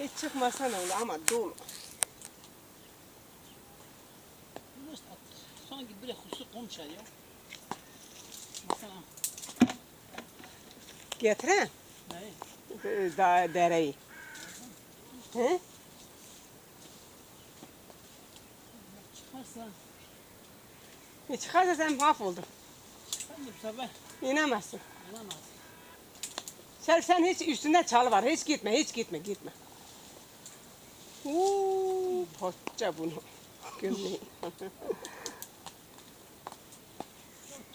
Hiç çıkmasan olur ama dolu. Sanki bir husu komşa ya. Baksana. Getiren Ne? da dereyi. He? Çıkarsa E çıkarsa sen mahvoldun. bu sefer İnemezsin. inanmaz. Sen, sen hiç üstünde çalı var. Hiç gitme, hiç gitme, gitme. Gömleği.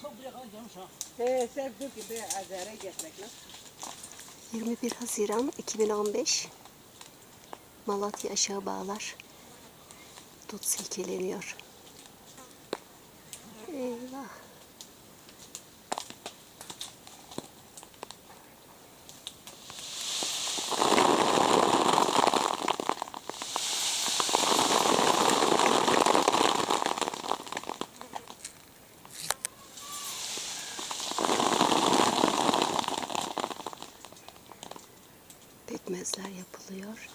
Çok buraya kadar gelmiş ha. He, sen dur ki bir azere getirek lan. 21 Haziran 2015 Malatya Aşağı Bağlar Dut silkeleniyor. Eyvah. Pekmezler yapılıyor.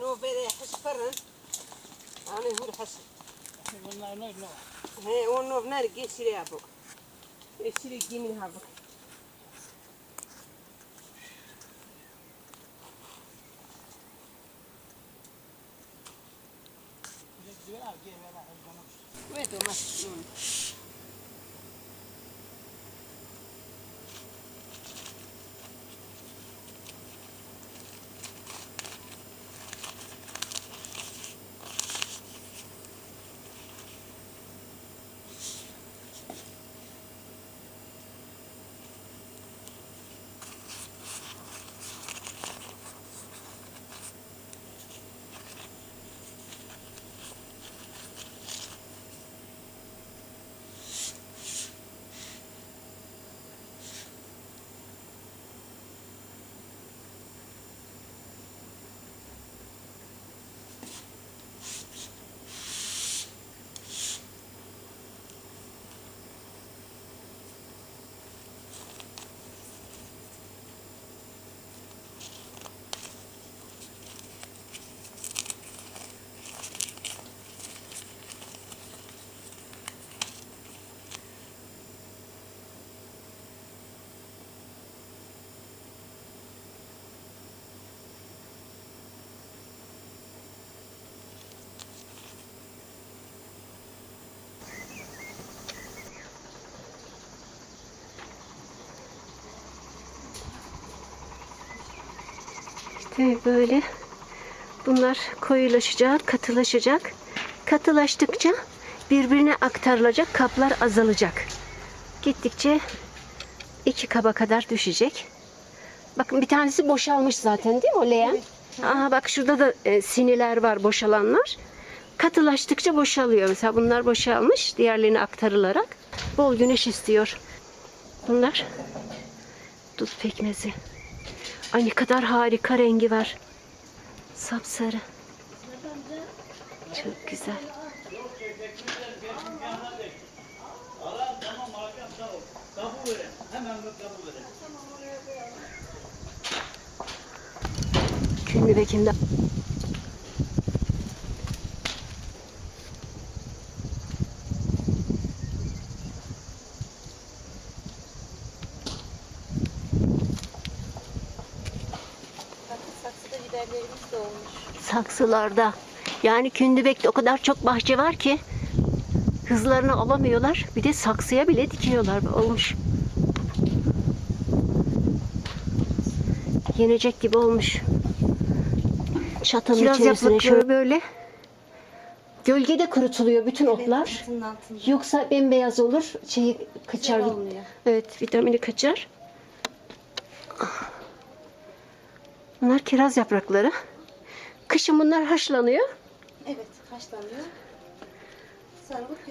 نوبه حس فرن. أنا هو الحس هي ونوب نار جي سري أبو. سري جي من هابو. ويتو ما Tabii böyle bunlar koyulaşacak, katılaşacak. Katılaştıkça birbirine aktarılacak kaplar azalacak. Gittikçe iki kaba kadar düşecek. Bakın bir tanesi boşalmış zaten değil mi o leğen? Evet. Aha bak şurada da e, siniler var boşalanlar. Katılaştıkça boşalıyor. Mesela bunlar boşalmış diğerlerine aktarılarak. Bol güneş istiyor. Bunlar dut pekmezi. Ay ne kadar harika rengi var. Sapsarı. Çok güzel. Alan tamam saksılarda. Yani Kündübek'te o kadar çok bahçe var ki hızlarını alamıyorlar. Bir de saksıya bile dikiyorlar. Olmuş. Yenecek gibi olmuş. Çatanın Kiraz içerisine şöyle böyle gölgede kurutuluyor bütün otlar. Çatının. Yoksa bembeyaz olur, şeyi kaçar. Evet, vitamini kaçar. Bunlar kiraz yaprakları. Kışın bunlar haşlanıyor. Evet haşlanıyor.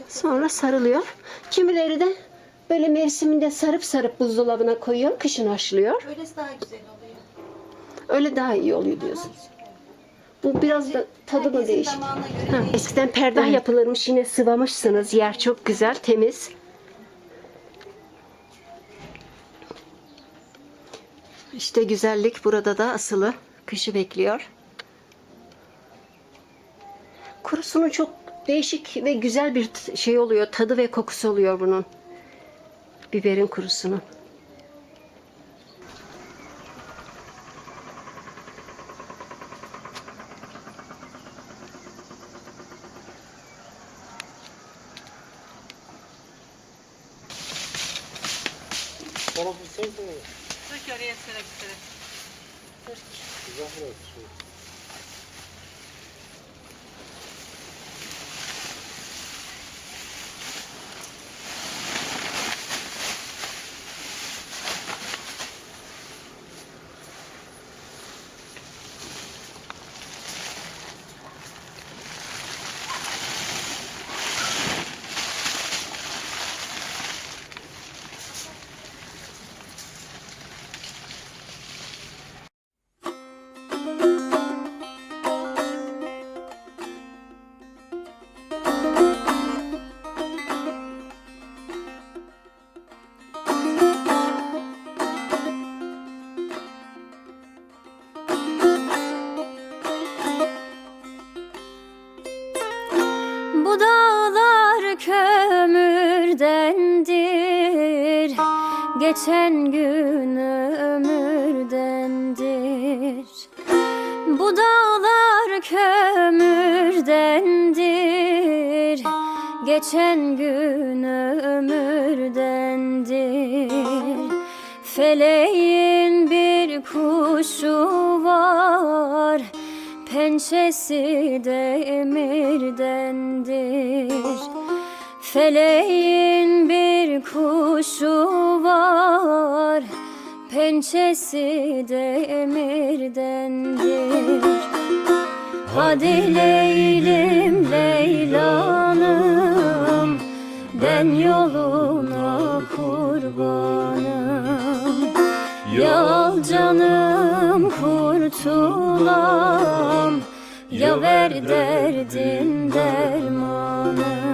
Sonra sarılıyor. Kimileri de böyle mevsiminde sarıp sarıp buzdolabına koyuyor. Kışın haşlıyor. Öylesi daha güzel oluyor. Öyle daha iyi oluyor diyorsun. Bu biraz da tadı mı değişik? Ha, eskiden perdah yapılırmış. Yine sıvamışsınız. Yer çok güzel, temiz. İşte güzellik burada da asılı. Kışı bekliyor. Kurusunun çok değişik ve güzel bir şey oluyor. Tadı ve kokusu oluyor bunun. Biberin kurusunun. Orası sen mi? Dışarıya sıra sıra. Bu Geçen gün ömürdendir Bu dağlar kömürdendir Geçen gün ömürdendir Feleğin bir kuşu var. Pençesi demirdendir Feleğin bir kuşu var Pençesi demirdendir Hadi Leylim Leylanım Ben yoluna kurbanım. Ya canım kurtulam Ya ver derdin dermanı